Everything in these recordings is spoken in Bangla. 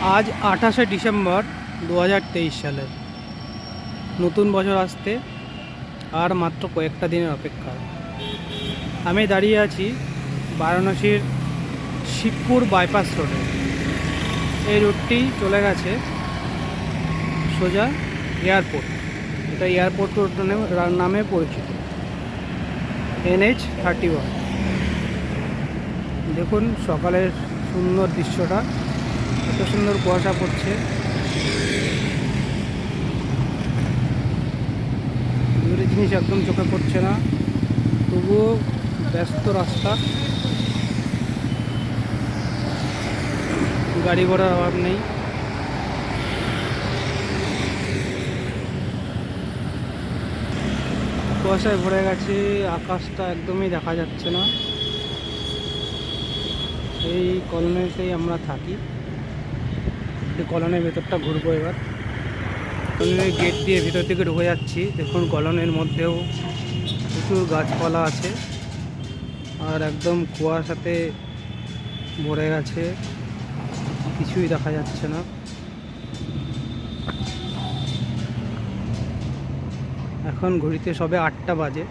আজ আঠাশে ডিসেম্বর দু সালের। নতুন বছর আসতে আর মাত্র কয়েকটা দিনের অপেক্ষা। আমি দাঁড়িয়ে আছি বারাণসীর শিবপুর বাইপাস রোডে। এই রুটটি চলে গেছে সোজা এয়ারপোর্ট। এটা এয়ারপোর্ট রোড নামে পরিচিত। NH thirty one. দেখুন সকালের সুন্দর দৃশ্যটা। এত সুন্দর কুয়াশা পড়ছে। দূরের জিনিস একদম চোখে পড়ছে না। তবুও ব্যস্ত রাস্তা। গাড়ি ঘোড়ার অভাব নেই। কুয়াশায় ভরে গেছে, আকাশটা একদমই দেখা যাচ্ছে না। এই কলোনিতেই আমরা থাকি। এই কলোনির ভেতরটা ঘুরবো এবার। কলোনির গেট দিয়ে ভিতর দিকে ঢুকে যাচ্ছি। দেখুন কলোনির মধ্যেও প্রচুর গাছপালা আছে। আর একদম কুয়াশাতে ভরে গেছে। কিছুই দেখা যাচ্ছে না। এখন ঘড়িতে সবে আটটা বাজে।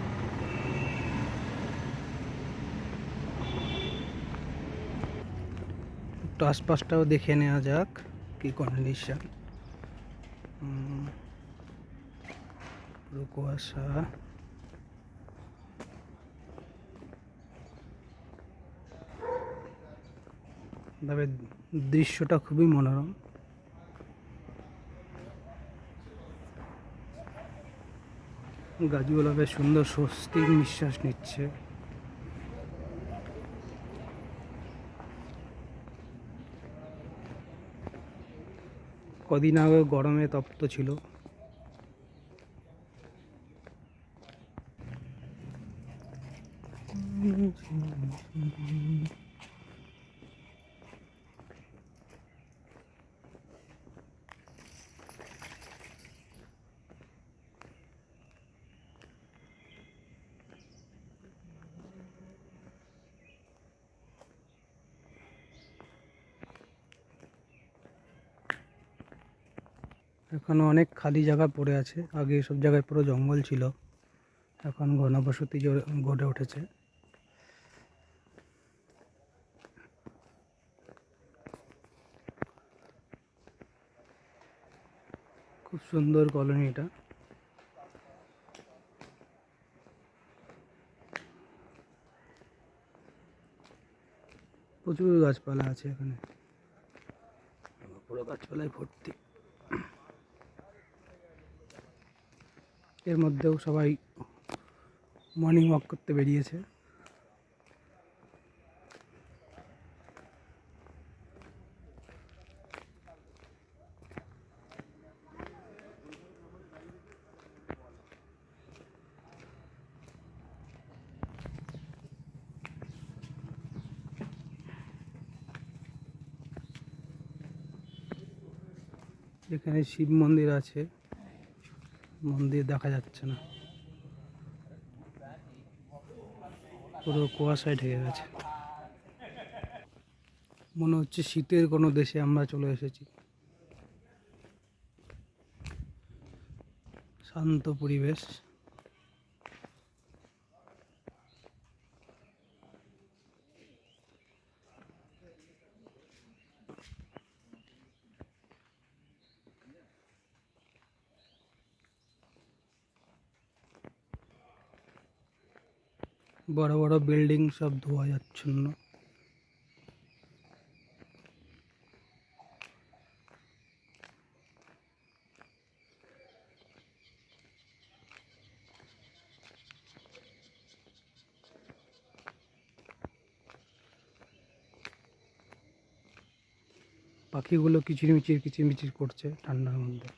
একটু আশপাশটাও দেখে নেওয়া যাক। কি কন্ডিশন পুরো তবে দৃশ্যটা খুবই মনোরম। গাছগুলো বেশ সুন্দর স্বস্তির নিঃশ্বাস নিচ্ছে। কদিন আগে গরমে তপ্ত ছিল। এখনও অনেক খালি জায়গা পড়ে আছে। আগে সব জায়গায় পুরো জঙ্গল ছিল। এখন ঘনবসতি গড়ে উঠেছে। খুব সুন্দর কলোনি এটা। প্রচুর গাছপালা আছে এখানে। পুরো গাছপালায় ভর্তি। এর মধ্যেও সবাই মর্নিং ওয়াক করতে বেরিয়েছে। এখানে শিব মন্দির আছে। মন্দির দেখা যাচ্ছে না। পুরো কুয়াশায় ঢেকে গেছে। মনে হচ্ছে শীতের কোনো দেশে আমরা চলে এসেছি। শান্ত পরিবেশ। বড় বড় বিল্ডিং সব ধোয়া যাচ্ছন্ন। পাখিগুলো কিচিরমিচির কিচিরমিচির করছে ঠান্ডার মধ্যে।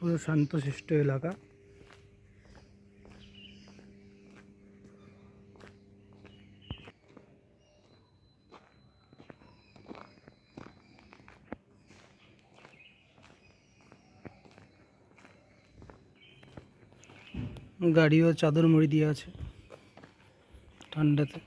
পুরো শান্তশিষ্ট এলাকা। গাড়িও চাদর মুড়ি দিয়ে আছে ঠান্ডাতে।